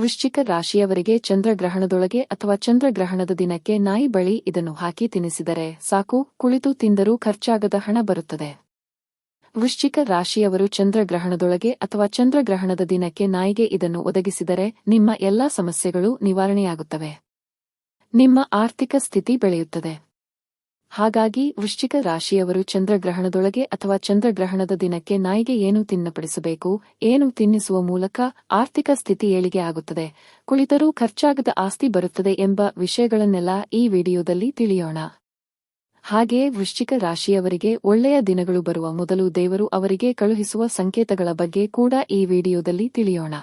ವೃಶ್ಚಿಕ ರಾಶಿಯವರಿಗೆ ಚಂದ್ರಗ್ರಹಣದೊಳಗೆ ಅಥವಾ ಚಂದ್ರಗ್ರಹಣದ ದಿನಕ್ಕೆ ನಾಯಿ ಬಳಿ ಇದನ್ನು ಹಾಕಿ ತಿನ್ನಿಸಿದರೆ ಸಾಕು, ಕುಳಿತು ತಿಂದರೂ ಖರ್ಚಾಗದ ಹಣ ಬರುತ್ತದೆ. ವೃಶ್ಚಿಕ ರಾಶಿಯವರು ಚಂದ್ರಗ್ರಹಣದೊಳಗೆ ಅಥವಾ ಚಂದ್ರಗ್ರಹಣದ ದಿನಕ್ಕೆ ನಾಯಿಗೆ ಇದನ್ನು ಒದಗಿಸಿದರೆ ನಿಮ್ಮ ಎಲ್ಲಾ ಸಮಸ್ಯೆಗಳು ನಿವಾರಣೆಯಾಗುತ್ತವೆ. ನಿಮ್ಮ ಆರ್ಥಿಕ ಸ್ಥಿತಿ ಬೆಳೆಯುತ್ತದೆ. ಹಾಗಾಗಿ ವೃಶ್ಚಿಕ ರಾಶಿಯವರು ಚಂದ್ರಗ್ರಹಣದೊಳಗೆ ಅಥವಾ ಚಂದ್ರಗ್ರಹಣದ ದಿನಕ್ಕೆ ನಾಯಿಗೆ ಏನು ತಿನ್ನಪಡಿಸಬೇಕು, ಏನು ತಿನ್ನಿಸುವ ಮೂಲಕ ಆರ್ಥಿಕ ಸ್ಥಿತಿ ಏಳಿಗೆ ಆಗುತ್ತದೆ, ಕುಳಿತರೂ ಖರ್ಚಾಗದ ಆಸ್ತಿ ಬರುತ್ತದೆ ಎಂಬ ವಿಷಯಗಳನ್ನೆಲ್ಲ ಈ ವಿಡಿಯೋದಲ್ಲಿ ತಿಳಿಯೋಣ. ಹಾಗೆಯೇ ವೃಶ್ಚಿಕ ರಾಶಿಯವರಿಗೆ ಒಳ್ಳೆಯ ದಿನಗಳು ಬರುವ ಮೊದಲು ದೇವರು ಅವರಿಗೆ ಕಳುಹಿಸುವ ಸಂಕೇತಗಳ ಬಗ್ಗೆ ಕೂಡ ಈ ವಿಡಿಯೋದಲ್ಲಿ ತಿಳಿಯೋಣ.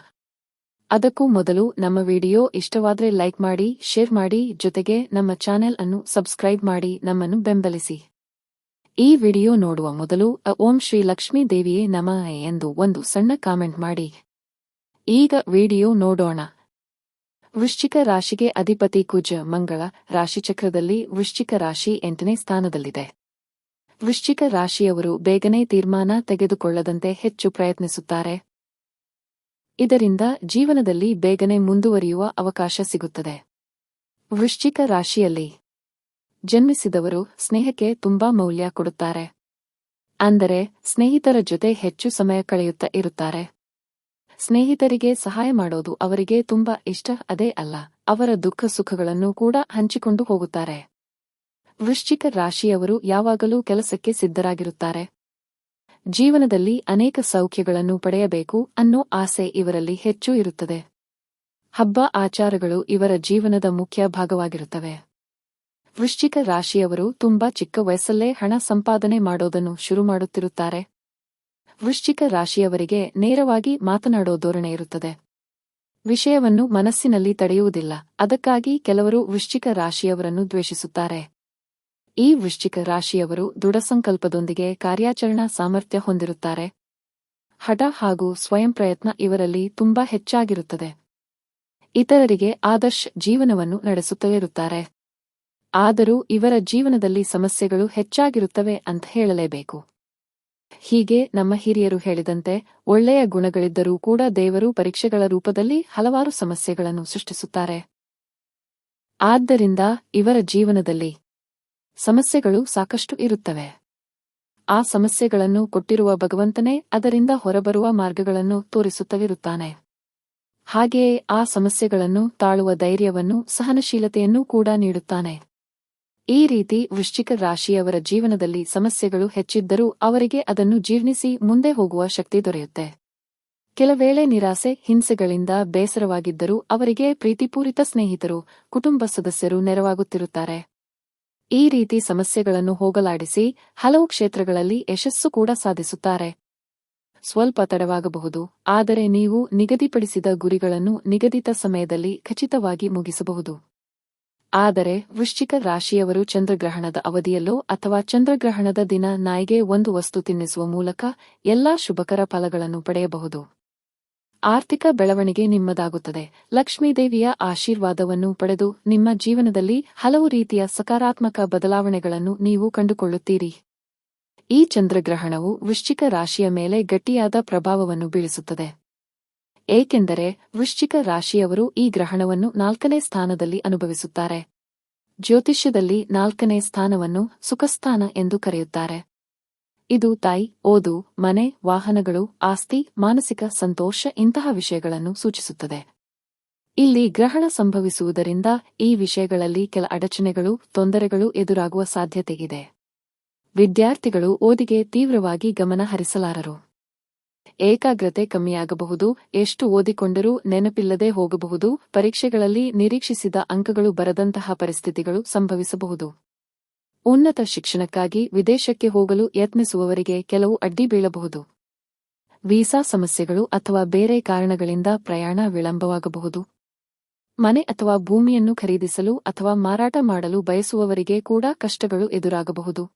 ಅದಕ್ಕೂ ಮೊದಲು ನಮ್ಮ ವಿಡಿಯೋ ಇಷ್ಟವಾದ್ರೆ ಲೈಕ್ ಮಾಡಿ, ಶೇರ್ ಮಾಡಿ, ಜೊತೆಗೆ ನಮ್ಮ ಚಾನೆಲ್ ಅನ್ನು ಸಬ್ಸ್ಕ್ರೈಬ್ ಮಾಡಿ, ನಮ್ಮನ್ನು ಬೆಂಬಲಿಸಿ. ಈ ವಿಡಿಯೋ ನೋಡುವ ಮೊದಲು ಓಂ ಶ್ರೀ ಲಕ್ಷ್ಮೀ ದೇವಿಯೇ ನಮಃ ಎಂದು ಒಂದು ಸಣ್ಣ ಕಾಮೆಂಟ್ ಮಾಡಿ. ಈಗ ವಿಡಿಯೋ ನೋಡೋಣ. ವೃಶ್ಚಿಕ ರಾಶಿಗೆ ಅಧಿಪತಿ ಕುಜ ಮಂಗಳ ರಾಶಿಚಕ್ರದಲ್ಲಿ ವೃಶ್ಚಿಕ ರಾಶಿ ಎಂಟನೇ ಸ್ಥಾನದಲ್ಲಿದೆ. ವೃಶ್ಚಿಕ ರಾಶಿಯವರು ಬೇಗನೆ ತೀರ್ಮಾನ ತೆಗೆದುಕೊಳ್ಳದಂತೆ ಹೆಚ್ಚು ಪ್ರಯತ್ನಿಸುತ್ತಾರೆ. ಇದರಿಂದ ಜೀವನದಲ್ಲಿ ಬೇಗನೆ ಮುಂದುವರಿಯುವ ಅವಕಾಶ ಸಿಗುತ್ತದೆ. ವೃಶ್ಚಿಕ ರಾಶಿಯಲ್ಲಿ ಜನ್ಮಿಸಿದವರು ಸ್ನೇಹಕ್ಕೆ ತುಂಬಾ ಮೌಲ್ಯ ಕೊಡುತ್ತಾರೆ. ಅಂದರೆ ಸ್ನೇಹಿತರ ಜೊತೆ ಹೆಚ್ಚು ಸಮಯ ಕಳೆಯುತ್ತಾ ಇರುತ್ತಾರೆ. ಸ್ನೇಹಿತರಿಗೆ ಸಹಾಯ ಮಾಡೋದು ಅವರಿಗೆ ತುಂಬಾ ಇಷ್ಟ, ಅದೇ ಅಲ್ಲ, ಅವರ ದುಃಖ ಸುಖಗಳನ್ನು ಕೂಡ ಹಂಚಿಕೊಂಡು ಹೋಗುತ್ತಾರೆ. ವೃಶ್ಚಿಕ ರಾಶಿಯವರು ಯಾವಾಗಲೂ ಕೆಲಸಕ್ಕೆ ಸಿದ್ಧರಾಗಿರುತ್ತಾರೆ. ಜೀವನದಲ್ಲಿ ಅನೇಕ ಸೌಖ್ಯಗಳನ್ನು ಪಡೆಯಬೇಕು ಅನ್ನೋ ಆಸೆ ಇವರಲ್ಲಿ ಹೆಚ್ಚು ಇರುತ್ತದೆ. ಹಬ್ಬ ಆಚಾರಗಳು ಇವರ ಜೀವನದ ಮುಖ್ಯ ಭಾಗವಾಗಿರುತ್ತವೆ. ವೃಶ್ಚಿಕ ರಾಶಿಯವರು ತುಂಬಾ ಚಿಕ್ಕ ವಯಸ್ಸಲ್ಲೇ ಹಣ ಸಂಪಾದನೆ ಮಾಡೋದನ್ನು ಶುರು ಮಾಡುತ್ತಿರುತ್ತಾರೆ. ವೃಶ್ಚಿಕ ರಾಶಿಯವರಿಗೆ ನೇರವಾಗಿ ಮಾತನಾಡೋ ಧೋರಣೆ ಇರುತ್ತದೆ. ವಿಷಯವನ್ನು ಮನಸ್ಸಿನಲ್ಲಿ ತಡೆಯುವುದಿಲ್ಲ. ಅದಕ್ಕಾಗಿ ಕೆಲವರು ವೃಶ್ಚಿಕ ರಾಶಿಯವರನ್ನು ದ್ವೇಷಿಸುತ್ತಾರೆ. ಈ ವೃಶ್ಚಿಕ ರಾಶಿಯವರು ದೃಢಸಂಕಲ್ಪದೊಂದಿಗೆ ಕಾರ್ಯಾಚರಣಾ ಸಾಮರ್ಥ್ಯ ಹೊಂದಿರುತ್ತಾರೆ. ಹಠ ಹಾಗೂ ಸ್ವಯಂ ಪ್ರಯತ್ನ ಇವರಲ್ಲಿ ತುಂಬಾ ಹೆಚ್ಚಾಗಿರುತ್ತದೆ. ಇತರರಿಗೆ ಆದರ್ಶ ಜೀವನವನ್ನು ನಡೆಸುತ್ತಲಿರುತ್ತಾರೆ ಆದರೂ ಇವರ ಜೀವನದಲ್ಲಿ ಸಮಸ್ಯೆಗಳು ಹೆಚ್ಚಾಗಿರುತ್ತವೆ ಅಂತ ಹೇಳಲೇಬೇಕು. ಹೀಗೆ ನಮ್ಮ ಹಿರಿಯರು ಹೇಳಿದಂತೆ ಒಳ್ಳೆಯ ಗುಣಗಳಿದ್ದರೂ ಕೂಡ ದೇವರು ಪರೀಕ್ಷೆಗಳ ರೂಪದಲ್ಲಿ ಹಲವಾರು ಸಮಸ್ಯೆಗಳನ್ನು ಸೃಷ್ಟಿಸುತ್ತಾರೆ. ಆದ್ದರಿಂದ ಇವರ ಜೀವನದಲ್ಲಿ ಸಮಸ್ಯೆಗಳು ಸಾಕಷ್ಟು ಇರುತ್ತವೆ. ಆ ಸಮಸ್ಯೆಗಳನ್ನು ಕೊಟ್ಟಿರುವ ಭಗವಂತನೇ ಅದರಿಂದ ಹೊರಬರುವ ಮಾರ್ಗಗಳನ್ನು ತೋರಿಸುತ್ತವಿರುತ್ತಾನೆ. ಹಾಗೆಯೇ ಆ ಸಮಸ್ಯೆಗಳನ್ನು ತಾಳುವ ಧೈರ್ಯವನ್ನು, ಸಹನಶೀಲತೆಯನ್ನೂ ಕೂಡ ನೀಡುತ್ತಾನೆ. ಈ ರೀತಿ ವೃಶ್ಚಿಕ ರಾಶಿಯವರ ಜೀವನದಲ್ಲಿ ಸಮಸ್ಯೆಗಳು ಹೆಚ್ಚಿದ್ದರೂ ಅವರಿಗೆ ಅದನ್ನು ಜೀರ್ಣಿಸಿ ಮುಂದೆ ಹೋಗುವ ಶಕ್ತಿ ದೊರೆಯುತ್ತೆ. ಕೆಲವೇಳೆ ನಿರಾಸೆ, ಹಿಂಸೆಗಳಿಂದ ಬೇಸರವಾಗಿದ್ದರೂ ಅವರಿಗೆ ಪ್ರೀತಿಪೂರಿತ ಸ್ನೇಹಿತರು, ಕುಟುಂಬ ಸದಸ್ಯರು ನೆರವಾಗುತ್ತಿರುತ್ತಾರೆ. ಈ ರೀತಿ ಸಮಸ್ಯೆಗಳನ್ನು ಹೋಗಲಾಡಿಸಿ ಹಲವು ಕ್ಷೇತ್ರಗಳಲ್ಲಿ ಯಶಸ್ಸು ಕೂಡ ಸಾಧಿಸುತ್ತಾರೆ. ಸ್ವಲ್ಪ ತಡವಾಗಬಹುದು, ಆದರೆ ನೀವು ನಿಗದಿಪಡಿಸಿದ ಗುರಿಗಳನ್ನು ನಿಗದಿತ ಸಮಯದಲ್ಲಿ ಖಚಿತವಾಗಿ ಮುಗಿಸಬಹುದು. ಆದರೆ ವೃಶ್ಚಿಕ ರಾಶಿಯವರು ಚಂದ್ರಗ್ರಹಣದ ಅವಧಿಯಲ್ಲೋ ಅಥವಾ ಚಂದ್ರಗ್ರಹಣದ ದಿನ ನಾಯಿಗೆ ಒಂದು ವಸ್ತು ತಿನ್ನಿಸುವ ಮೂಲಕ ಎಲ್ಲಾ ಶುಭಕರ ಫಲಗಳನ್ನು ಪಡೆಯಬಹುದು. ಆರ್ಥಿಕ ಬೆಳವಣಿಗೆ ನಿಮ್ಮದಾಗುತ್ತದೆ. ಲಕ್ಷ್ಮೀದೇವಿಯ ಆಶೀರ್ವಾದವನ್ನು ಪಡೆದು ನಿಮ್ಮ ಜೀವನದಲ್ಲಿ ಹಲವು ರೀತಿಯ ಸಕಾರಾತ್ಮಕ ಬದಲಾವಣೆಗಳನ್ನು ನೀವು ಕಂಡುಕೊಳ್ಳುತ್ತೀರಿ. ಈ ಚಂದ್ರಗ್ರಹಣವು ವೃಶ್ಚಿಕ ರಾಶಿಯ ಮೇಲೆ ಗಟ್ಟಿಯಾದ ಪ್ರಭಾವವನ್ನು ಬೀಳಿಸುತ್ತದೆ. ಏಕೆಂದರೆ ವೃಶ್ಚಿಕ ರಾಶಿಯವರು ಈ ಗ್ರಹಣವನ್ನು ನಾಲ್ಕನೇ ಸ್ಥಾನದಲ್ಲಿ ಅನುಭವಿಸುತ್ತಾರೆ. ಜ್ಯೋತಿಷ್ಯದಲ್ಲಿ ನಾಲ್ಕನೇ ಸ್ಥಾನವನ್ನು ಸುಖಸ್ಥಾನ ಎಂದು ಕರೆಯುತ್ತಾರೆ. ಇದು ತಾಯಿ, ಓದು, ಮನೆ, ವಾಹನಗಳು, ಆಸ್ತಿ, ಮಾನಸಿಕ ಸಂತೋಷ ಇಂತಹ ವಿಷಯಗಳನ್ನು ಸೂಚಿಸುತ್ತದೆ. ಇಲ್ಲಿ ಗ್ರಹಣ ಸಂಭವಿಸುವುದರಿಂದ ಈ ವಿಷಯಗಳಲ್ಲಿ ಕೆಲ ಅಡಚಣೆಗಳು, ತೊಂದರೆಗಳು ಎದುರಾಗುವ ಸಾಧ್ಯತೆಯಿದೆ. ವಿದ್ಯಾರ್ಥಿಗಳು ಓದಿಗೆ ತೀವ್ರವಾಗಿ ಗಮನ ಹರಿಸಲಾರರು. ಏಕಾಗ್ರತೆ ಕಮ್ಮಿಯಾಗಬಹುದು, ಎಷ್ಟು ಓದಿಕೊಂಡರೂ ನೆನಪಿಲ್ಲದೆ ಹೋಗಬಹುದು, ಪರೀಕ್ಷೆಗಳಲ್ಲಿ ನಿರೀಕ್ಷಿಸಿದ ಅಂಕಗಳು ಬರದಂತಹ ಪರಿಸ್ಥಿತಿಗಳು ಸಂಭವಿಸಬಹುದು. ಉನ್ನತ ಶಿಕ್ಷಣಕ್ಕಾಗಿ ವಿದೇಶಕ್ಕೆ ಹೋಗಲು ಯತ್ನಿಸುವವರಿಗೆ ಕೆಲವು ಅಡ್ಡಿ ಬೀಳಬಹುದು. ವೀಸಾ ಸಮಸ್ಯೆಗಳು ಅಥವಾ ಬೇರೆ ಕಾರಣಗಳಿಂದ ಪ್ರಯಾಣ ವಿಳಂಬವಾಗಬಹುದು. ಮನೆ ಅಥವಾ ಭೂಮಿಯನ್ನು ಖರೀದಿಸಲು ಅಥವಾ ಮಾರಾಟ ಮಾಡಲು ಬಯಸುವವರಿಗೆ ಕೂಡ ಕಷ್ಟಗಳು ಎದುರಾಗಬಹುದು.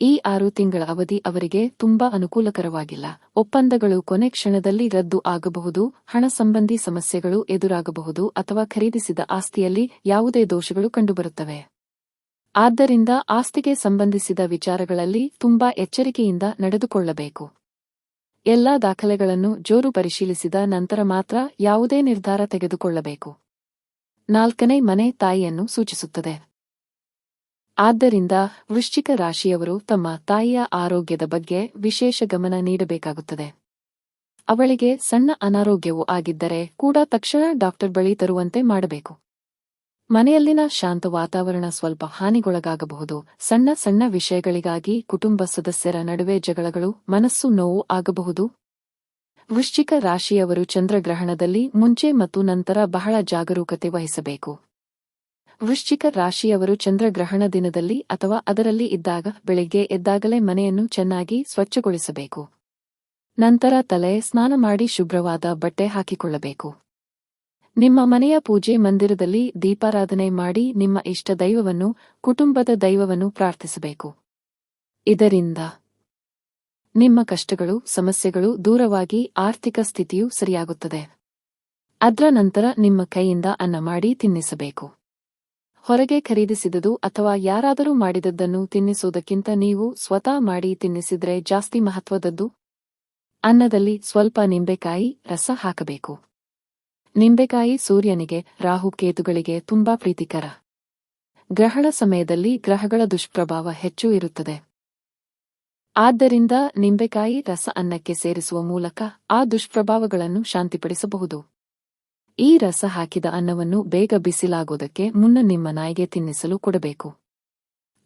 ಈ ಆರು ತಿಂಗಳ ಅವಧಿ ಅವರಿಗೆ ತುಂಬಾ ಅನುಕೂಲಕರವಾಗಿಲ್ಲ. ಒಪ್ಪಂದಗಳು ಕೊನೆ ಕ್ಷಣದಲ್ಲಿ ರದ್ದು ಆಗಬಹುದು, ಹಣ ಸಂಬಂಧಿ ಸಮಸ್ಯೆಗಳು ಎದುರಾಗಬಹುದು ಅಥವಾ ಖರೀದಿಸಿದ ಆಸ್ತಿಯಲ್ಲಿ ಯಾವುದೇ ದೋಷಗಳು ಕಂಡುಬರುತ್ತವೆ. ಆದ್ದರಿಂದ ಆಸ್ತಿಗೆ ಸಂಬಂಧಿಸಿದ ವಿಚಾರಗಳಲ್ಲಿ ತುಂಬಾ ಎಚ್ಚರಿಕೆಯಿಂದ ನಡೆದುಕೊಳ್ಳಬೇಕು. ಎಲ್ಲಾ ದಾಖಲೆಗಳನ್ನು ಜೋರು ಪರಿಶೀಲಿಸಿದ ನಂತರ ಮಾತ್ರ ಯಾವುದೇ ನಿರ್ಧಾರ ತೆಗೆದುಕೊಳ್ಳಬೇಕು. ನಾಲ್ಕನೇ ಮನೆ ತಾಯಿಯನ್ನು ಸೂಚಿಸುತ್ತದೆ. ಆದ್ದರಿಂದ ವೃಶ್ಚಿಕ ರಾಶಿಯವರು ತಮ್ಮ ತಾಯಿಯ ಆರೋಗ್ಯದ ಬಗ್ಗೆ ವಿಶೇಷ ಗಮನ ನೀಡಬೇಕಾಗುತ್ತದೆ. ಅವಳಿಗೆ ಸಣ್ಣ ಅನಾರೋಗ್ಯವು ಆಗಿದ್ದರೆ ಕೂಡ ತಕ್ಷಣ ಡಾಕ್ಟರ್ ಬಳಿ ತರುವಂತೆ ಮಾಡಬೇಕು. ಮನೆಯಲ್ಲಿನ ಶಾಂತ ವಾತಾವರಣ ಸ್ವಲ್ಪ ಹಾನಿಗೊಳಗಾಗಬಹುದು. ಸಣ್ಣ ಸಣ್ಣ ವಿಷಯಗಳಿಗಾಗಿ ಕುಟುಂಬ ಸದಸ್ಯರ ನಡುವೆ ಜಗಳಗಳು, ಮನಸ್ಸು ನೋವು ಆಗಬಹುದು. ವೃಶ್ಚಿಕ ರಾಶಿಯವರು ಚಂದ್ರಗ್ರಹಣದಲ್ಲಿ ಮುಂಚೆ ಮತ್ತು ನಂತರ ಬಹಳ ಜಾಗರೂಕತೆ ವಹಿಸಬೇಕು. ವೃಶ್ಚಿಕ ರಾಶಿಯವರು ಚಂದ್ರಗ್ರಹಣ ದಿನದಲ್ಲಿ ಅಥವಾ ಅದರಲ್ಲಿ ಇದ್ದಾಗ ಬೆಳಿಗ್ಗೆ ಎದ್ದಾಗಲೇ ಮನೆಯನ್ನು ಚೆನ್ನಾಗಿ ಸ್ವಚ್ಛಗೊಳಿಸಬೇಕು. ನಂತರ ತಲೆ, ಸ್ನಾನ ಮಾಡಿ ಶುಭ್ರವಾದ ಬಟ್ಟೆ ಹಾಕಿಕೊಳ್ಳಬೇಕು. ನಿಮ್ಮ ಮನೆಯ ಪೂಜೆ ಮಂದಿರದಲ್ಲಿ ದೀಪಾರಾಧನೆ ಮಾಡಿ ನಿಮ್ಮ ಇಷ್ಟ ದೈವವನ್ನು, ಕುಟುಂಬದ ದೈವವನ್ನು ಪ್ರಾರ್ಥಿಸಬೇಕು. ಇದರಿಂದ ನಿಮ್ಮ ಕಷ್ಟಗಳು, ಸಮಸ್ಯೆಗಳು ದೂರವಾಗಿ ಆರ್ಥಿಕ ಸ್ಥಿತಿಯು ಸರಿಯಾಗುತ್ತದೆ. ಅದರ ನಂತರ ನಿಮ್ಮ ಕೈಯಿಂದ ಅನ್ನ ಮಾಡಿ ತಿನ್ನಿಸಬೇಕು. ಹೊರಗೆ ಖರೀದಿಸಿದದು ಅಥವಾ ಯಾರಾದರೂ ಮಾಡಿದದ್ದನ್ನು ತಿನ್ನಿಸುವುದಕ್ಕಿಂತ ನೀವು ಸ್ವತಃ ಮಾಡಿ ತಿನ್ನಿಸಿದ್ರೆ ಜಾಸ್ತಿ ಮಹತ್ವದದ್ದು ಅನ್ನದಲ್ಲಿ ಸ್ವಲ್ಪ ನಿಂಬೆಕಾಯಿ, ರಸ ಹಾಕಬೇಕು. ನಿಂಬೆಕಾಯಿ ಸೂರ್ಯನಿಗೆ, ರಾಹು ಕೇತುಗಳಿಗೆ ತುಂಬಾ ಪ್ರೀತಿಕರ. ಗ್ರಹಣ ಸಮಯದಲ್ಲಿ ಗ್ರಹಗಳ ದುಷ್ಪ್ರಭಾವ ಹೆಚ್ಚು ಇರುತ್ತದೆ. ಆದ್ದರಿಂದ ನಿಂಬೆಕಾಯಿ ರಸ ಅನ್ನಕ್ಕೆ ಸೇರಿಸುವ ಮೂಲಕ ಆ ದುಷ್ಪ್ರಭಾವಗಳನ್ನು ಶಾಂತಿಪಡಿಸಬಹುದು. ಈ ರಸ ಹಾಕಿದ ಅನ್ನವನ್ನು ಬೇಗ ಬಿಸಿಲಾಗುವುದಕ್ಕೆ ಮುನ್ನ ನಿಮ್ಮ ನಾಯಿಗೆ ತಿನ್ನಿಸಲು ಕೊಡಬೇಕು.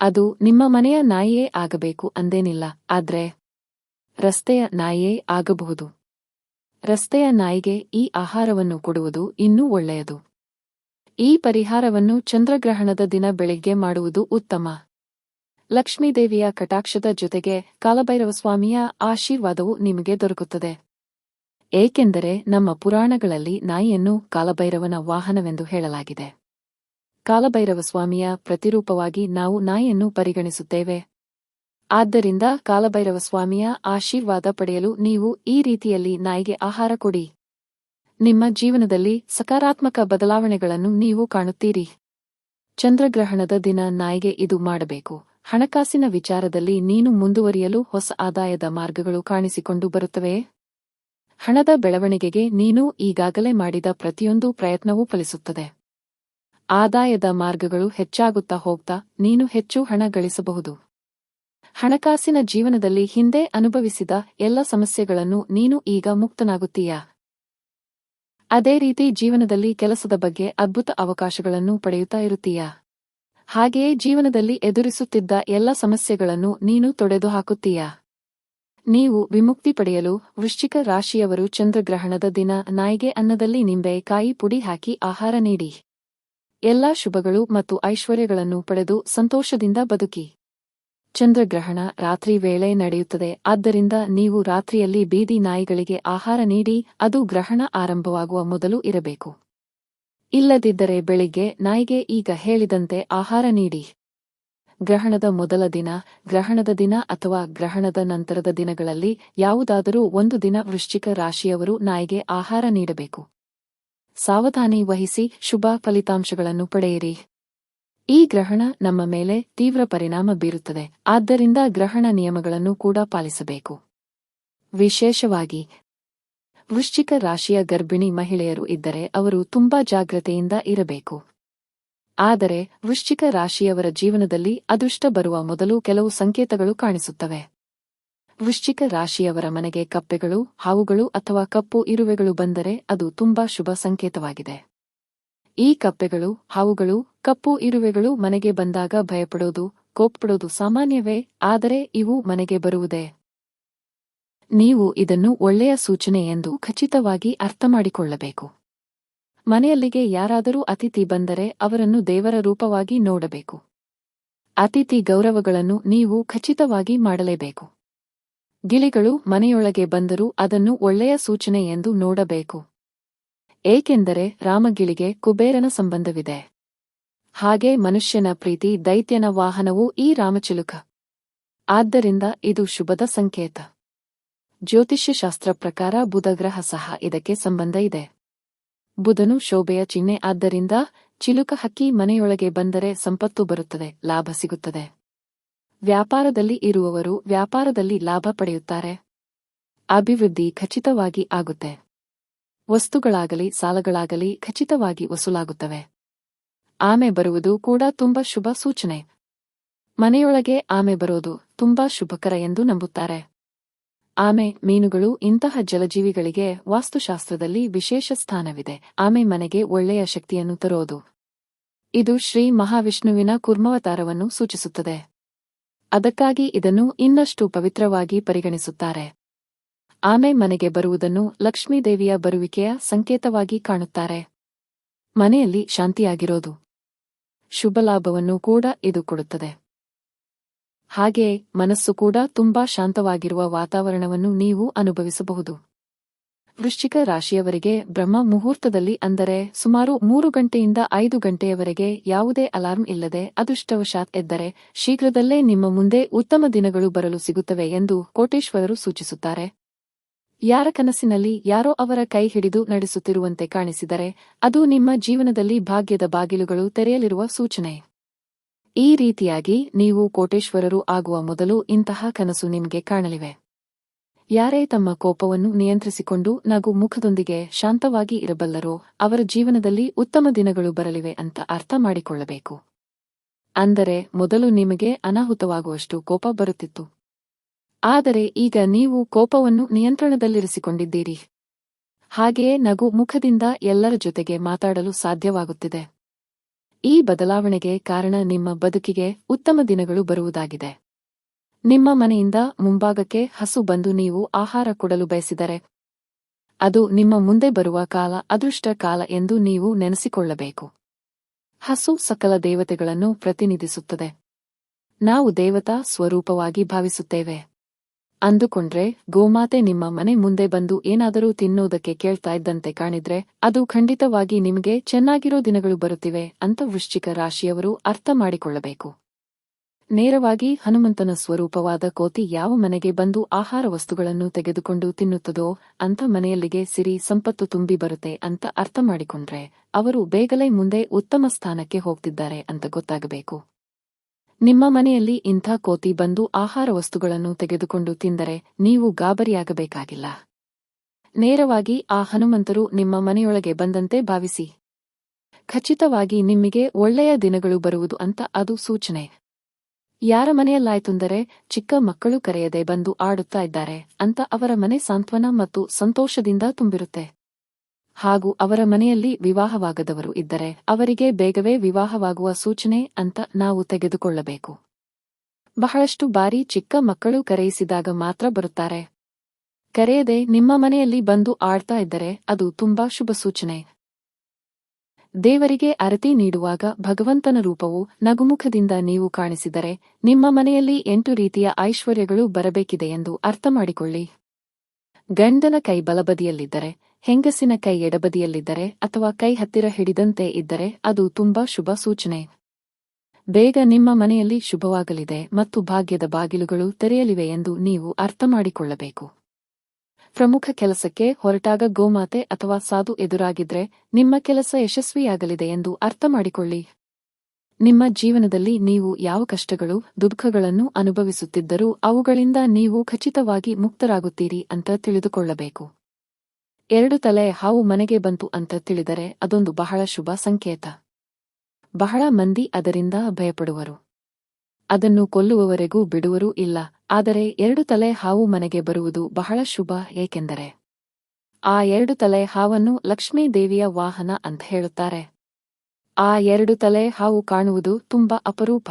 ಅದು ನಿಮ್ಮ ಮನೆಯ ನಾಯಿಯೇ ಆಗಬೇಕು ಅಂದೇನಿಲ್ಲ, ಆದ್ರೆ ರಸ್ತೆಯ ನಾಯಿಯೇ ಆಗಬಹುದು. ರಸ್ತೆಯ ನಾಯಿಗೆ ಈ ಆಹಾರವನ್ನು ಕೊಡುವುದು ಇನ್ನೂ ಒಳ್ಳೆಯದು. ಈ ಪರಿಹಾರವನ್ನು ಚಂದ್ರಗ್ರಹಣದ ದಿನ ಬೆಳಿಗ್ಗೆ ಮಾಡುವುದು ಉತ್ತಮ. ಲಕ್ಷ್ಮೀದೇವಿಯ ಕಟಾಕ್ಷದ ಜೊತೆಗೆ ಕಾಲಭೈರವಸ್ವಾಮಿಯ ಆಶೀರ್ವಾದವು ನಿಮಗೆ ದೊರಕುತ್ತದೆ. ಏಕೆಂದರೆ ನಮ್ಮ ಪುರಾಣಗಳಲ್ಲಿ ನಾಯಿಯನ್ನು ಕಾಲಭೈರವನ ವಾಹನವೆಂದು ಹೇಳಲಾಗಿದೆ. ಕಾಲಭೈರವಸ್ವಾಮಿಯ ಪ್ರತಿರೂಪವಾಗಿ ನಾವು ನಾಯಿಯನ್ನು ಪರಿಗಣಿಸುತ್ತೇವೆ. ಆದ್ದರಿಂದ ಕಾಲಭೈರವ ಸ್ವಾಮಿಯ ಆಶೀರ್ವಾದ ಪಡೆಯಲು ನೀವು ಈ ರೀತಿಯಲ್ಲಿ ನಾಯಿಗೆ ಆಹಾರ ಕೊಡಿ. ನಿಮ್ಮ ಜೀವನದಲ್ಲಿ ಸಕಾರಾತ್ಮಕ ಬದಲಾವಣೆಗಳನ್ನು ನೀವು ಕಾಣುತ್ತೀರಿ. ಚಂದ್ರಗ್ರಹಣದ ದಿನ ನಾಯಿಗೆ ಇದು ಮಾಡಬೇಕು. ಹಣಕಾಸಿನ ವಿಚಾರದಲ್ಲಿ ನೀನು ಮುಂದುವರಿಯಲು ಹೊಸ ಆದಾಯದ ಮಾರ್ಗಗಳು ಕಾಣಿಸಿಕೊಂಡು ಬರುತ್ತವೆ. ಹಣದ ಬೆಳವಣಿಗೆಗೆ ನೀನು ಈಗಾಗಲೇ ಮಾಡಿದ ಪ್ರತಿಯೊಂದು ಪ್ರಯತ್ನವೂ ಫಲಿಸುತ್ತದೆ. ಆದಾಯದ ಮಾರ್ಗಗಳು ಹೆಚ್ಚಾಗುತ್ತಾ ಹೋಗ್ತಾ ನೀನು ಹೆಚ್ಚು ಹಣ ಗಳಿಸಬಹುದು. ಹಣಕಾಸಿನ ಜೀವನದಲ್ಲಿ ಹಿಂದೆ ಅನುಭವಿಸಿದ ಎಲ್ಲ ಸಮಸ್ಯೆಗಳನ್ನು ನೀನು ಈಗ ಮುಕ್ತನಾಗುತ್ತೀಯಾ? ಅದೇ ರೀತಿ ಜೀವನದಲ್ಲಿ ಕೆಲಸದ ಬಗ್ಗೆ ಅದ್ಭುತ ಅವಕಾಶಗಳನ್ನು ಪಡೆಯುತ್ತಾ ಇರುತ್ತೀಯಾ? ಹಾಗೆಯೇ ಜೀವನದಲ್ಲಿ ಎದುರಿಸುತ್ತಿದ್ದ ಎಲ್ಲ ಸಮಸ್ಯೆಗಳನ್ನು ನೀನು ತೊಡೆದು ಹಾಕುತ್ತೀಯಾ ನೀವು ವಿಮುಕ್ತಿ ಪಡೆಯಲು ವೃಶ್ಚಿಕ ರಾಶಿಯವರು ಚಂದ್ರಗ್ರಹಣದ ದಿನ ನಾಯಿಗೆ ಅನ್ನದಲ್ಲಿ ನಿಂಬೆ, ಕಾಯಿ ಪುಡಿ ಹಾಕಿ ಆಹಾರ ನೀಡಿ. ಎಲ್ಲಾ ಶುಭಗಳು ಮತ್ತು ಐಶ್ವರ್ಯಗಳನ್ನು ಪಡೆದು ಸಂತೋಷದಿಂದ ಬದುಕಿ. ಚಂದ್ರಗ್ರಹಣ ರಾತ್ರಿ ವೇಳೆ ನಡೆಯುತ್ತದೆ. ಆದ್ದರಿಂದ ನೀವು ರಾತ್ರಿಯಲ್ಲಿ ಬೀದಿ ನಾಯಿಗಳಿಗೆ ಆಹಾರ ನೀಡಿ, ಅದು ಗ್ರಹಣ ಆರಂಭವಾಗುವ ಮೊದಲು ಇರಬೇಕು. ಇಲ್ಲದಿದ್ದರೆ ಬೆಳಿಗ್ಗೆ ನಾಯಿಗೆ ಈಗ ಹೇಳಿದಂತೆ ಆಹಾರ ನೀಡಿ. ಗ್ರಹಣದ ಮೊದಲ ದಿನ, ಗ್ರಹಣದ ದಿನ ಅಥವಾ ಗ್ರಹಣದ ನಂತರದ ದಿನಗಳಲ್ಲಿ ಯಾವುದಾದರೂ ಒಂದು ದಿನ ವೃಶ್ಚಿಕ ರಾಶಿಯವರು ನಾಯಿಗೆ ಆಹಾರ ನೀಡಬೇಕು. ಸಾವಧಾನಿ ವಹಿಸಿ, ಶುಭ ಫಲಿತಾಂಶಗಳನ್ನು ಪಡೆಯಿರಿ. ಈ ಗ್ರಹಣ ನಮ್ಮ ಮೇಲೆ ತೀವ್ರ ಪರಿಣಾಮ ಬೀರುತ್ತದೆ. ಆದ್ದರಿಂದ ಗ್ರಹಣ ನಿಯಮಗಳನ್ನು ಕೂಡ ಪಾಲಿಸಬೇಕು. ವಿಶೇಷವಾಗಿ, ವೃಶ್ಚಿಕ ರಾಶಿಯ ಗರ್ಭಿಣಿ ಮಹಿಳೆಯರು ಇದ್ದರೆ ಅವರು ತುಂಬಾ ಜಾಗ್ರತೆಯಿಂದ ಇರಬೇಕು. ಆದರೆ, ವೃಶ್ಚಿಕ ರಾಶಿಯವರ ಜೀವನದಲ್ಲಿ ಅದೃಷ್ಟ ಬರುವ ಮೊದಲು ಕೆಲವು ಸಂಕೇತಗಳು ಕಾಣಿಸುತ್ತವೆ. ವೃಶ್ಚಿಕ ರಾಶಿಯವರ ಮನೆಗೆ ಕಪ್ಪೆಗಳು, ಹಾವುಗಳು ಅಥವಾ ಕಪ್ಪು ಇರುವೆಗಳು ಬಂದರೆ ಅದು ತುಂಬಾ ಶುಭ ಸಂಕೇತವಾಗಿದೆ. ಈ ಕಪ್ಪೆಗಳು, ಹಾವುಗಳು, ಕಪ್ಪು ಇರುವೆಗಳು ಮನೆಗೆ ಬಂದಾಗ ಭಯಪಡೋದು ಕೋಪ್ಪಡೋದು ಸಾಮಾನ್ಯವೇ, ಆದರೆ ಇವು ಮನೆಗೆ ಬರುವುದೇ? ನೀವು ಇದನ್ನು ಒಳ್ಳೆಯ ಸೂಚನೆ ಎಂದು ಖಚಿತವಾಗಿ ಅರ್ಥಮಾಡಿಕೊಳ್ಳಬೇಕು. ಮನೆಯಲ್ಲಿಗೆ ಯಾರಾದರೂ ಅತಿಥಿ ಬಂದರೆ ಅವರನ್ನು ದೇವರ ರೂಪವಾಗಿ ನೋಡಬೇಕು. ಅತಿಥಿ ಗೌರವಗಳನ್ನು ನೀವು ಖಚಿತವಾಗಿ ಮಾಡಲೇಬೇಕು. ಗಿಳಿಗಳು ಮನೆಯೊಳಗೆ ಬಂದರೂ ಅದನ್ನು ಒಳ್ಳೆಯ ಸೂಚನೆ ಎಂದು ನೋಡಬೇಕು. ಏಕೆಂದರೆ ರಾಮಗಿಳಿಗೆ ಕುಬೇರನ ಸಂಬಂಧವಿದೆ. ಹಾಗೆ ಮನುಷ್ಯನ ಪ್ರೀತಿ ದೈತ್ಯನ ವಾಹನವೂ ಈ ರಾಮಚಿಲುಕ. ಆದ್ದರಿಂದ ಇದು ಶುಭದ ಸಂಕೇತ. ಜ್ಯೋತಿಷ್ಯಶಾಸ್ತ್ರ ಪ್ರಕಾರ ಬುಧಗ್ರಹ ಸಹ ಇದಕ್ಕೆ ಸಂಬಂಧ ಇದೆ. ಬುಧನು ಶೋಭೆಯ ಚಿಹ್ನೆ ಆದ್ದರಿಂದ ಚಿಲುಕ ಹಕ್ಕಿ ಮನೆಯೊಳಗೆ ಬಂದರೆ ಸಂಪತ್ತು ಬರುತ್ತದೆ, ಲಾಭ ಸಿಗುತ್ತದೆ. ವ್ಯಾಪಾರದಲ್ಲಿ ಇರುವವರು ವ್ಯಾಪಾರದಲ್ಲಿ ಲಾಭ ಪಡೆಯುತ್ತಾರೆ. ಅಭಿವೃದ್ಧಿ ಖಚಿತವಾಗಿ ಆಗುತ್ತೆ. ವಸ್ತುಗಳಾಗಲಿ ಸಾಲಗಳಾಗಲಿ ಖಚಿತವಾಗಿ ವಸೂಲಾಗುತ್ತವೆ. ಆಮೆ ಬರುವುದು ಕೂಡ ತುಂಬಾ ಶುಭ ಸೂಚನೆ. ಮನೆಯೊಳಗೆ ಆಮೆ ಬರೋದು ತುಂಬಾ ಶುಭಕರ ಎಂದು ನಂಬುತ್ತಾರೆ. ಆಮೆ ಮೀನುಗಳು ಇಂತಹ ಜಲಜೀವಿಗಳಿಗೆ ವಾಸ್ತುಶಾಸ್ತ್ರದಲ್ಲಿ ವಿಶೇಷ ಸ್ಥಾನವಿದೆ. ಆಮೆ ಮನೆಗೆ ಒಳ್ಳೆಯ ಶಕ್ತಿಯನ್ನು ತರೋದು. ಇದು ಶ್ರೀ ಮಹಾವಿಷ್ಣುವಿನ ಕುರ್ಮಾವತಾರವನ್ನು ಸೂಚಿಸುತ್ತದೆ. ಅದಕ್ಕಾಗಿ ಇದನ್ನು ಇನ್ನಷ್ಟು ಪವಿತ್ರವಾಗಿ ಪರಿಗಣಿಸುತ್ತಾರೆ. ಆಮೆ ಮನೆಗೆ ಬರುವುದನ್ನು ಲಕ್ಷ್ಮೀದೇವಿಯ ಬರುವಿಕೆಯ ಸಂಕೇತವಾಗಿ ಕಾಣುತ್ತಾರೆ. ಮನೆಯಲ್ಲಿ ಶಾಂತಿಯಾಗಿರೋದು. ಶುಭಲಾಭವನ್ನು ಕೂಡ ಇದು ಕೊಡುತ್ತದೆ. ಹಾಗೆಯೇ ಮನಸ್ಸು ಕೂಡ ತುಂಬಾ ಶಾಂತವಾಗಿರುವ ವಾತಾವರಣವನ್ನು ನೀವು ಅನುಭವಿಸಬಹುದು. ವೃಶ್ಚಿಕ ರಾಶಿಯವರಿಗೆ ಬ್ರಹ್ಮ ಮುಹೂರ್ತದಲ್ಲಿ ಅಂದರೆ ಸುಮಾರು ಮೂರು ಗಂಟೆಯಿಂದ ಐದು ಗಂಟೆಯವರೆಗೆ ಯಾವುದೇ ಅಲಾರ್ಮ್ ಇಲ್ಲದೆ ಅದೃಷ್ಟವಶಾತ್ ಎದ್ದರೆ ಶೀಘ್ರದಲ್ಲೇ ನಿಮ್ಮ ಮುಂದೆ ಉತ್ತಮ ದಿನಗಳು ಬರಲು ಸಿಗುತ್ತವೆ ಎಂದು ಕೋಟೇಶ್ವರರು ಸೂಚಿಸುತ್ತಾರೆ. ಯಾರ ಕನಸಿನಲ್ಲಿ ಯಾರೋ ಅವರ ಕೈ ಹಿಡಿದು ನಡೆಸುತ್ತಿರುವಂತೆ ಕಾಣಿಸಿದರೆ ಅದು ನಿಮ್ಮ ಜೀವನದಲ್ಲಿ ಭಾಗ್ಯದ ಬಾಗಿಲುಗಳು ತೆರೆಯಲಿರುವ ಸೂಚನೆ. ಈ ರೀತಿಯಾಗಿ ನೀವು ಕೋಟೇಶ್ವರರು ಆಗುವ ಮೊದಲು ಇಂತಹ ಕನಸು ನಿಮಗೆ ಕಾಣಲಿವೆ. ಯಾರೇ ತಮ್ಮ ಕೋಪವನ್ನು ನಿಯಂತ್ರಿಸಿಕೊಂಡು ನಗು ಮುಖದೊಂದಿಗೆ ಶಾಂತವಾಗಿ ಇರಬಲ್ಲರೋ ಅವರ ಜೀವನದಲ್ಲಿ ಉತ್ತಮ ದಿನಗಳು ಬರಲಿವೆ ಅಂತ ಅರ್ಥ ಮಾಡಿಕೊಳ್ಳಬೇಕು. ಅಂದರೆ ಮೊದಲು ನಿಮಗೆ ಅನಾಹುತವಾಗುವಷ್ಟು ಕೋಪ ಬರುತ್ತಿತ್ತು. ಆದರೆ ಈಗ ನೀವು ಕೋಪವನ್ನು ನಿಯಂತ್ರಣದಲ್ಲಿರಿಸಿಕೊಂಡಿದ್ದೀರಿ. ಹಾಗೆಯೇ ನಗು ಮುಖದಿಂದ ಎಲ್ಲರ ಜೊತೆಗೆ ಮಾತಾಡಲು ಸಾಧ್ಯವಾಗುತ್ತಿದೆ. ಈ ಬದಲಾವಣೆಗೆ ಕಾರಣ ನಿಮ್ಮ ಬದುಕಿಗೆ ಉತ್ತಮ ದಿನಗಳು ಬರುವುದಾಗಿದೆ. ನಿಮ್ಮ ಮನೆಯಿಂದ ಮುಂಭಾಗಕ್ಕೆ ಹಸು ಬಂದು ನೀವು ಆಹಾರ ಕೊಡಲು ಬಯಸಿದರೆ ಅದು ನಿಮ್ಮ ಮುಂದೆ ಬರುವ ಕಾಲ, ಅದೃಷ್ಟ ಕಾಲ ಎಂದು ನೀವು ನೆನೆಸಿಕೊಳ್ಳಬೇಕು. ಹಸು ಸಕಲ ದೇವತೆಗಳನ್ನು ಪ್ರತಿನಿಧಿಸುತ್ತದೆ. ನಾವು ದೇವತಾ ಸ್ವರೂಪವಾಗಿ ಭಾವಿಸುತ್ತೇವೆ. ಅಂದುಕೊಂಡ್ರೆ, ಗೋಮಾತೆ ನಿಮ್ಮ ಮನೆ ಮುಂದೆ ಬಂದು ಏನಾದರೂ ತಿನ್ನೋದಕ್ಕೆ ಕೇಳ್ತಾ ಇದ್ದಂತೆ ಕಾಣಿದ್ರೆ, ಅದು ಖಂಡಿತವಾಗಿ ನಿಮಗೆ ಚೆನ್ನಾಗಿರೋ ದಿನಗಳು ಬರುತ್ತಿವೆ ಅಂತ ವೃಶ್ಚಿಕ ರಾಶಿಯವರು ಅರ್ಥ ಮಾಡಿಕೊಳ್ಳಬೇಕು. ನೇರವಾಗಿ ಹನುಮಂತನ ಸ್ವರೂಪವಾದ ಕೋತಿ ಯಾವ ಮನೆಗೆ ಬಂದು ಆಹಾರ ವಸ್ತುಗಳನ್ನು ತೆಗೆದುಕೊಂಡು ತಿನ್ನುತ್ತದೋ ಅಂಥ ಮನೆಯಲ್ಲಿಗೆ ಸಿರಿ ಸಂಪತ್ತು ತುಂಬಿ ಬರುತ್ತೆ ಅಂತ ಅರ್ಥ ಮಾಡಿಕೊಂಡ್ರೆ, ಅವರು ಬೇಗಲೇ ಮುಂದೆ ಉತ್ತಮ ಸ್ಥಾನಕ್ಕೆ ಹೋಗ್ತಿದ್ದಾರೆ ಅಂತ ಗೊತ್ತಾಗಬೇಕು. ನಿಮ್ಮ ಮನೆಯಲ್ಲಿ ಇಂಥ ಕೋತಿ ಬಂದು ಆಹಾರ ವಸ್ತುಗಳನ್ನು ತೆಗೆದುಕೊಂಡು ತಿಂದರೆ ನೀವು ಗಾಬರಿಯಾಗಬೇಕಾಗಿಲ್ಲ. ನೇರವಾಗಿ ಆ ಹನುಮಂತರು ನಿಮ್ಮ ಮನೆಯೊಳಗೆ ಬಂದಂತೆ ಭಾವಿಸಿ. ಖಚಿತವಾಗಿ ನಿಮಗೆ ಒಳ್ಳೆಯ ದಿನಗಳು ಬರುವುದು ಅಂತ ಅದು ಸೂಚನೆ. ಯಾರ ಮನೆಯಲ್ಲಾಯ್ತುಂದರೆ ಚಿಕ್ಕ ಮಕ್ಕಳು ಕರೆಯದೆ ಬಂದು ಆಡುತ್ತಾ ಇದ್ದಾರೆ ಅಂತ ಅವರ ಮನೆ ಸಾಂತ್ವನ ಮತ್ತು ಸಂತೋಷದಿಂದ ತುಂಬಿರುತ್ತೆ. ಹಾಗೂ ಅವರ ಮನೆಯಲ್ಲಿ ವಿವಾಹವಾಗದವರು ಇದ್ದರೆ ಅವರಿಗೆ ಬೇಗವೇ ವಿವಾಹವಾಗುವ ಸೂಚನೆ ಅಂತ ನಾವು ತೆಗೆದುಕೊಳ್ಳಬೇಕು. ಬಹಳಷ್ಟು ಬಾರಿ ಚಿಕ್ಕ ಮಕ್ಕಳು ಕರೆಯಿಸಿದಾಗ ಮಾತ್ರ ಬರುತ್ತಾರೆ. ಕರೆಯದೆ ನಿಮ್ಮ ಮನೆಯಲ್ಲಿ ಬಂದು ಆಡ್ತಾ ಇದ್ದರೆ ಅದು ತುಂಬಾ ಶುಭ ಸೂಚನೆ. ದೇವರಿಗೆ ಅರತಿ ನೀಡುವಾಗ ಭಗವಂತನ ರೂಪವು ನಗುಮುಖದಿಂದ ನೀವು ಕಾಣಿಸಿದರೆ ನಿಮ್ಮ ಮನೆಯಲ್ಲಿ ಎಂಟು ರೀತಿಯ ಐಶ್ವರ್ಯಗಳು ಬರಬೇಕಿದೆ ಎಂದು ಅರ್ಥ ಮಾಡಿಕೊಳ್ಳಿ ಗಂಡನ ಕೈ ಬಲಬದಿಯಲ್ಲಿದ್ದರೆ ಹೆಂಗಸಿನ ಕೈ ಎಡಬದಿಯಲ್ಲಿದ್ದರೆ ಅಥವಾ ಕೈ ಹತ್ತಿರ ಹಿಡಿದಂತೆ ಇದ್ದರೆ ಅದು ತುಂಬಾ ಶುಭ ಸೂಚನೆ. ಬೇಗ ನಿಮ್ಮ ಮನೆಯಲ್ಲಿ ಶುಭವಾಗಲಿದೆ ಮತ್ತು ಭಾಗ್ಯದ ಬಾಗಿಲುಗಳು ತೆರೆಯಲಿವೆ ಎಂದು ನೀವು ಅರ್ಥ ಮಾಡಿಕೊಳ್ಳಬೇಕು ಪ್ರಮುಖ ಕೆಲಸಕ್ಕೆ ಹೊರಟಾಗ ಗೋಮಾತೆ ಅಥವಾ ಸಾಧು ಎದುರಾಗಿದ್ರೆ ನಿಮ್ಮ ಕೆಲಸ ಯಶಸ್ವಿಯಾಗಲಿದೆ ಎಂದು ಅರ್ಥ ಮಾಡಿಕೊಳ್ಳಿ ನಿಮ್ಮ ಜೀವನದಲ್ಲಿ ನೀವು ಯಾವ ಕಷ್ಟಗಳು, ದುಃಖಗಳನ್ನು ಅನುಭವಿಸುತ್ತಿದ್ದರೂ ಅವುಗಳಿಂದ ನೀವು ಖಚಿತವಾಗಿ ಮುಕ್ತರಾಗುತ್ತೀರಿ ಅಂತ ತಿಳಿದುಕೊಳ್ಳಬೇಕು. ಎರಡು ತಲೆ ಹಾವು ಮನೆಗೆ ಬಂತು ಅಂತ ತಿಳಿದರೆ ಅದೊಂದು ಬಹಳ ಶುಭ ಸಂಕೇತ. ಬಹಳ ಮಂದಿ ಅದರಿಂದ ಭಯಪಡುವರು. ಅದನ್ನು ಕೊಲ್ಲುವವರೆಗೂ ಬಿಡುವರೂ ಇಲ್ಲ, ಆದರೆ ಎರಡು ತಲೆ ಹಾವು ಮನೆಗೆ ಬರುವುದು ಬಹಳ ಶುಭ, ಏಕೆಂದರೆ ಆ ಎರಡು ತಲೆ ಹಾವನ್ನು ಲಕ್ಷ್ಮೀದೇವಿಯ ವಾಹನ ಅಂತ ಹೇಳುತ್ತಾರೆ. ಆ ಎರಡು ತಲೆ ಹಾವು ಕಾಣುವುದು ತುಂಬಾ ಅಪರೂಪ.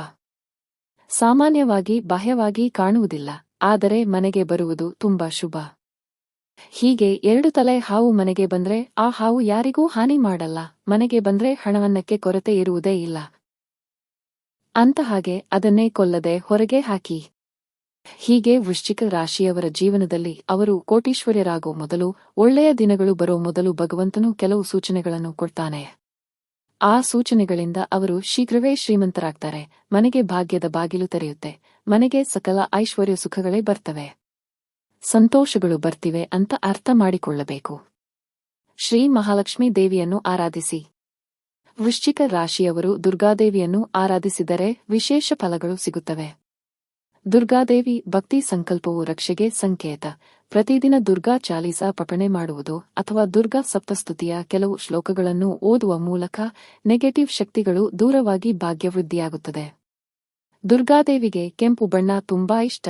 ಸಾಮಾನ್ಯವಾಗಿ ಬಾಹ್ಯವಾಗಿ ಕಾಣುವುದಿಲ್ಲ, ಆದರೆ ಮನೆಗೆ ಬರುವುದು ತುಂಬಾ ಶುಭ. ಹೀಗೆ ಎರಡು ತಲೆ ಹಾವು ಮನೆಗೆ ಬಂದ್ರೆ ಆ ಹಾವು ಯಾರಿಗೂ ಹಾನಿ ಮಾಡಲ್ಲ. ಮನೆಗೆ ಬಂದ್ರೆ ಹಣವನ್ನಕ್ಕೆ ಕೊರತೆ ಇರುವುದೇ ಇಲ್ಲ. ಅಂತ ಹಾಗೆ ಅದನ್ನೇ ಕೊಲ್ಲದೆ ಹೊರಗೆ ಹಾಕಿ. ಹೀಗೆ ವೃಶ್ಚಿಕ ರಾಶಿಯವರ ಜೀವನದಲ್ಲಿ ಅವರು ಕೋಟೀಶ್ವರ್ಯರಾಗೋ ಮೊದಲು, ಒಳ್ಳೆಯ ದಿನಗಳು ಬರೋ ಮೊದಲು ಭಗವಂತನು ಕೆಲವು ಸೂಚನೆಗಳನ್ನು ಕೊಡ್ತಾನೆ. ಆ ಸೂಚನೆಗಳಿಂದ ಅವರು ಶೀಘ್ರವೇ ಶ್ರೀಮಂತರಾಗ್ತಾರೆ. ಮನೆಗೆ ಭಾಗ್ಯದ ಬಾಗಿಲು ತೆರೆಯುತ್ತೆ. ಮನೆಗೆ ಸಕಲ ಐಶ್ವರ್ಯ ಸುಖಗಳೇ ಬರ್ತವೆ. ಸಂತೋಷಗಳು ಬರ್ತಿವೆ ಅಂತ ಅರ್ಥ ಮಾಡಿಕೊಳ್ಳಬೇಕು. ಶ್ರೀ ಮಹಾಲಕ್ಷ್ಮೀ ದೇವಿಯನ್ನು ಆರಾಧಿಸಿ. ವೃಶ್ಚಿಕ ರಾಶಿಯವರು ದುರ್ಗಾದೇವಿಯನ್ನು ಆರಾಧಿಸಿದರೆ ವಿಶೇಷ ಫಲಗಳು ಸಿಗುತ್ತವೆ. ದುರ್ಗಾದೇವಿ ಭಕ್ತಿ ಸಂಕಲ್ಪವು ರಕ್ಷೆಗೆ ಸಂಕೇತ. ಪ್ರತಿದಿನ ದುರ್ಗಾ ಚಾಲೀಸ ಪಠಣೆ ಮಾಡುವುದು ಅಥವಾ ದುರ್ಗಾ ಸಪ್ತಸ್ತುತಿಯ ಕೆಲವು ಶ್ಲೋಕಗಳನ್ನು ಓದುವ ಮೂಲಕ ನೆಗೆಟಿವ್ ಶಕ್ತಿಗಳು ದೂರವಾಗಿ ಭಾಗ್ಯವೃದ್ಧಿಯಾಗುತ್ತದೆ. ದುರ್ಗಾದೇವಿಗೆ ಕೆಂಪು ಬಣ್ಣ ತುಂಬಾ ಇಷ್ಟ.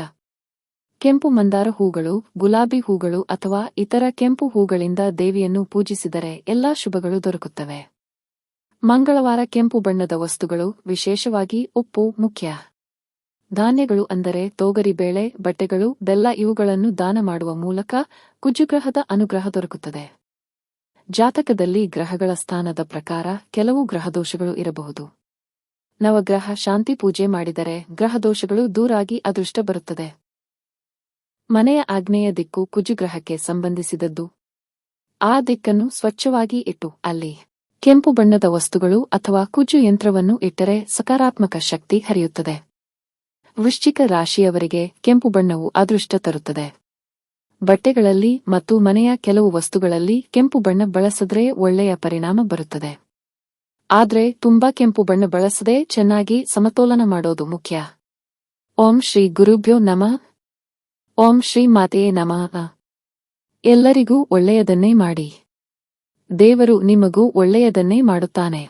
ಕೆಂಪು ಮಂದಾರ ಹೂಗಳು, ಗುಲಾಬಿ ಹೂಗಳು ಅಥವಾ ಇತರ ಕೆಂಪು ಹೂಗಳಿಂದ ದೇವಿಯನ್ನು ಪೂಜಿಸಿದರೆ ಎಲ್ಲಾ ಶುಭಗಳು ದೊರಕುತ್ತವೆ. ಮಂಗಳವಾರ ಕೆಂಪು ಬಣ್ಣದ ವಸ್ತುಗಳು, ವಿಶೇಷವಾಗಿ ಉಪ್ಪು, ಮುಖ್ಯ. ಧಾನ್ಯಗಳು ಅಂದರೆ ತೊಗರಿಬೇಳೆ ಬಟ್ಟೆಗಳು, ಬೆಲ್ಲ ಇವುಗಳನ್ನು ದಾನ ಮಾಡುವ ಮೂಲಕ ಕುಜುಗ್ರಹದ ಅನುಗ್ರಹ ದೊರಕುತ್ತದೆ. ಜಾತಕದಲ್ಲಿ ಗ್ರಹಗಳ ಸ್ಥಾನದ ಪ್ರಕಾರ ಕೆಲವು ಗ್ರಹದೋಷಗಳು ಇರಬಹುದು. ನವಗ್ರಹ ಶಾಂತಿ ಪೂಜೆ ಮಾಡಿದರೆ ಗ್ರಹದೋಷಗಳು ದೂರಾಗಿ ಅದೃಷ್ಟ ಬರುತ್ತದೆ. ಮನೆಯ ಆಗ್ನೇಯ ದಿಕ್ಕು ಕುಜುಗ್ರಹಕ್ಕೆ ಸಂಬಂಧಿಸಿದದ್ದು. ಆ ದಿಕ್ಕನ್ನು ಸ್ವಚ್ಛವಾಗಿ ಇಟ್ಟು ಅಲ್ಲಿ ಕೆಂಪು ಬಣ್ಣದ ವಸ್ತುಗಳು ಅಥವಾ ಕುಜು ಯಂತ್ರವನ್ನು ಇಟ್ಟರೆ ಸಕಾರಾತ್ಮಕ ಶಕ್ತಿ ಹರಿಯುತ್ತದೆ. ವೃಶ್ಚಿಕ ರಾಶಿಯವರಿಗೆ ಕೆಂಪು ಬಣ್ಣವು ಅದೃಷ್ಟ ತರುತ್ತದೆ. ಬಟ್ಟೆಗಳಲ್ಲಿ ಮತ್ತು ಮನೆಯ ಕೆಲವು ವಸ್ತುಗಳಲ್ಲಿ ಕೆಂಪು ಬಣ್ಣ ಬಳಸದ್ರೆ ಒಳ್ಳೆಯ ಪರಿಣಾಮ ಬರುತ್ತದೆ. ಆದ್ರೆ ತುಂಬಾ ಕೆಂಪು ಬಣ್ಣ ಬಳಸದೆ ಚೆನ್ನಾಗಿ ಸಮತೋಲನ ಮಾಡೋದು ಮುಖ್ಯ. ಓಂ ಶ್ರೀ ಗುರುಭ್ಯೋ ನಮಃ. ಓಂ ಶ್ರೀ ಮಾತೆಯೇ ನಮಃ. ಎಲ್ಲರಿಗೂ ಒಳ್ಳೆಯದನ್ನೇ ಮಾಡಿ. ದೇವರು ನಿಮಗೂ ಒಳ್ಳೆಯದನ್ನೇ ಮಾಡುತ್ತಾನೆ.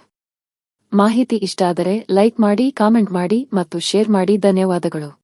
ಮಾಹಿತಿ ಇಷ್ಟಾದರೆ ಲೈಕ್ ಮಾಡಿ, ಕಾಮೆಂಟ್ ಮಾಡಿ ಮತ್ತು ಶೇರ್ ಮಾಡಿ. ಧನ್ಯವಾದಗಳು.